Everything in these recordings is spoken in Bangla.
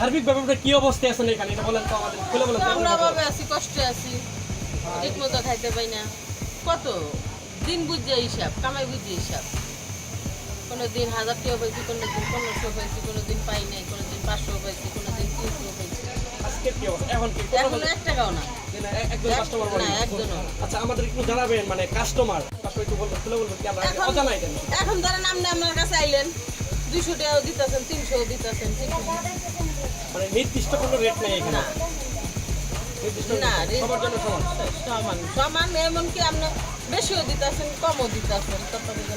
সার্বিকভাবে আপনার কি অবস্থায় আছেন এখানে? এটা বলেন তো আমাদের। খুলে বলেন আমরা ভাবে আছি কষ্টে আছি। ঠিক মতো খাইতে পাই না। কত? দিন বুঝছে হিসাব কামাই বুঝছে হিসাব। কোনো দিন হাজার টাকা পাইছি কোনো দিন পনেরোশো পাইছি কোনো দিন পাই নাই কোনো দিন পাঁচশো পাইছি কোনো দিন তিনশো পাইছি এখন? এক টাকাও না। আচ্ছা মানে এখন ধরেন আপনি আপনার কাছে আইলেন। দুইশো টাকাও দিতেছেন তিনশো দিতেছেন ঠিক মানে নির্দিষ্ট কোনো রেট নেই এখানে। না। সবার জন্য সমান। সমান। এমনকি আপনি বেশিও দিতেছেন কমও দিতেছেন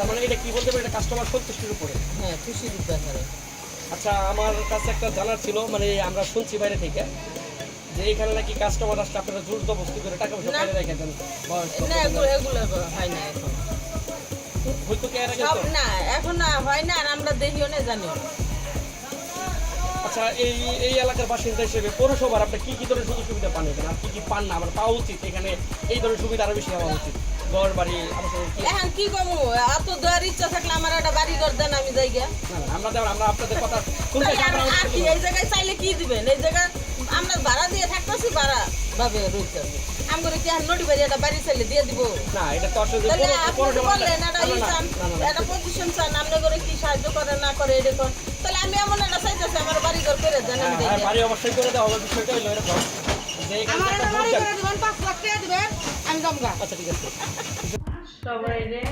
মানে এটা কি বলতে পারি এটা কাস্টমার সন্তুষ্টির উপরে। হ্যাঁ খুশি দিতেছেন আচ্ছা আমার কাছে একটা জানার ছিল মানে আমরা শুনছি বাইরে থেকে যে এখানে নাকি কাস্টমার আসলে আপনারা জোর জবস্তি করে টাকা পয়সা। বাইরে রেখে দেন। না এগুলো এগুলো হয় না এখন। হয়তো কি সব না এখন না হয় না আর আমরা দেখিও না জানিও না। আচ্ছা এই এই এলাকার বাসিন্দা হিসেবে পৌরসভার আপনি কি কি ধরনের সুযোগ সুবিধা পান এখানে? আর কি কি পান না? আমার পাওয়া উচিত এখানে? এই ধরনের সুবিধা আরও বেশি হওয়া উচিত। ঘর বাড়ি এখন কি কমু এত দেওয়ার ইচ্ছা থাকলে আমার একটা বাড়ি ঘর দেন আমি যাই গিয়া। আমরা দেব আমরা আপনাদের কথা আর- কি এই জায়গায় চাইলে কি দিবেন? এই জায়গায় আমরা ভাড়া দিয়ে থাকতেছি ভাড়া ভাবে রইতে আমরা কি আর বাড়ি একটা বাড়ি চাইলে দিয়ে দিব না এটা তো আসলে তাহলে আপনি বললেন না। একটা পজিশন চান আপনি করে কি সাহায্য করে না করে এরকম তাহলে আমি এমন একটা চাইতেছি আমার বাড়ি ঘর করে দেন আমি দেই বাড়ি অবশ্যই করে বিষয়টা হলো এরকম আমার একটা বাড়ি করে দিবেন পাঁচ লাখ টাকা দিবেন আমি জমগা আচ্ছা ঠিক আছে সবাই রে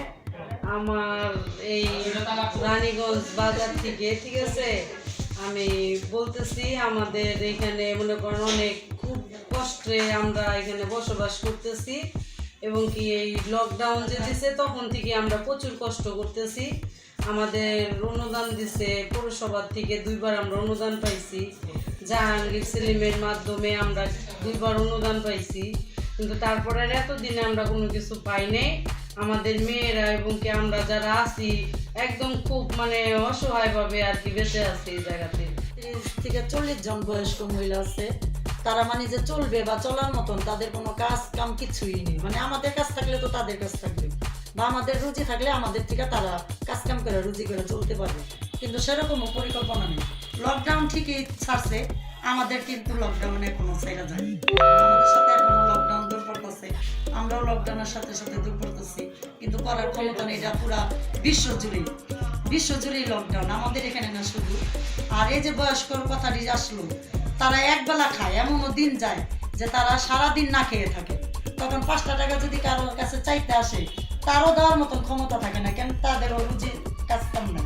আমার এই রানীগঞ্জ বাজার থেকে ঠিক আছে আমি বলতেছি আমাদের এখানে মনে করেন অনেক খুব কষ্টে আমরা এখানে বসবাস করতেছি এবং কি এই লকডাউন যে দিছে, তখন থেকে আমরা প্রচুর কষ্ট করতেছি। আমাদের অনুদান দিছে, পৌরসভার থেকে দুইবার আমরা অনুদান পাইছি। জাহাঙ্গীর সেলিমের মাধ্যমে আমরা দুইবার অনুদান পাইছি। কিন্তু তারপরে এতদিনে আমরা কোনো কিছু পাই নাই। আমাদের মেয়েরা এবং কি আমরা যারা আছি, একদম খুব মানে অসহায়ভাবে আর কি বেঁচে আছি এই জায়গাতে। তিরিশ থেকে চল্লিশ জন বয়স্ক মহিলা আছে। তারা মানে যে চলবে বা চলার মতন তাদের কোনো কাজ কাম কিছুই নেই। মানে আমাদের কাছ থাকলে তো তাদের কাছ থাকবে। বা আমাদের রুজি থাকলে আমাদের থেকে তারা কাজ কাম করে, রুজি করে চলতে পারবে। কিন্তু সেরকমও পরিকল্পনা নেই। লকডাউন ঠিকই ছাড়ছে, আমাদের কিন্তু লকডাউনে কোনো ছেড়া যায়নি। আমাদের সাথে এখনও লকডাউন দূর পড়তেছে আমরাও লকডাউনের সাথে সাথে দূর পড়তেছি কিন্তু করার ক্ষমতা নেই, এটা পুরা বিশ্ব জুড়েই। বিশ্বজুড়েই লকডাউন আমাদের এখানে না শুধু। আর এই যে বয়স্কর কথাটি আসলো তারা এক বেলা খায়, এমনও দিন যায় যে তারা সারা দিন না খেয়ে থাকে। তখন পাঁচটা টাকা যদি কারোর কাছে চাইতে আসে, তারও দেওয়ার মতন ক্ষমতা থাকে না কেন? তাদেরও রুজি কাজ কাম নাই।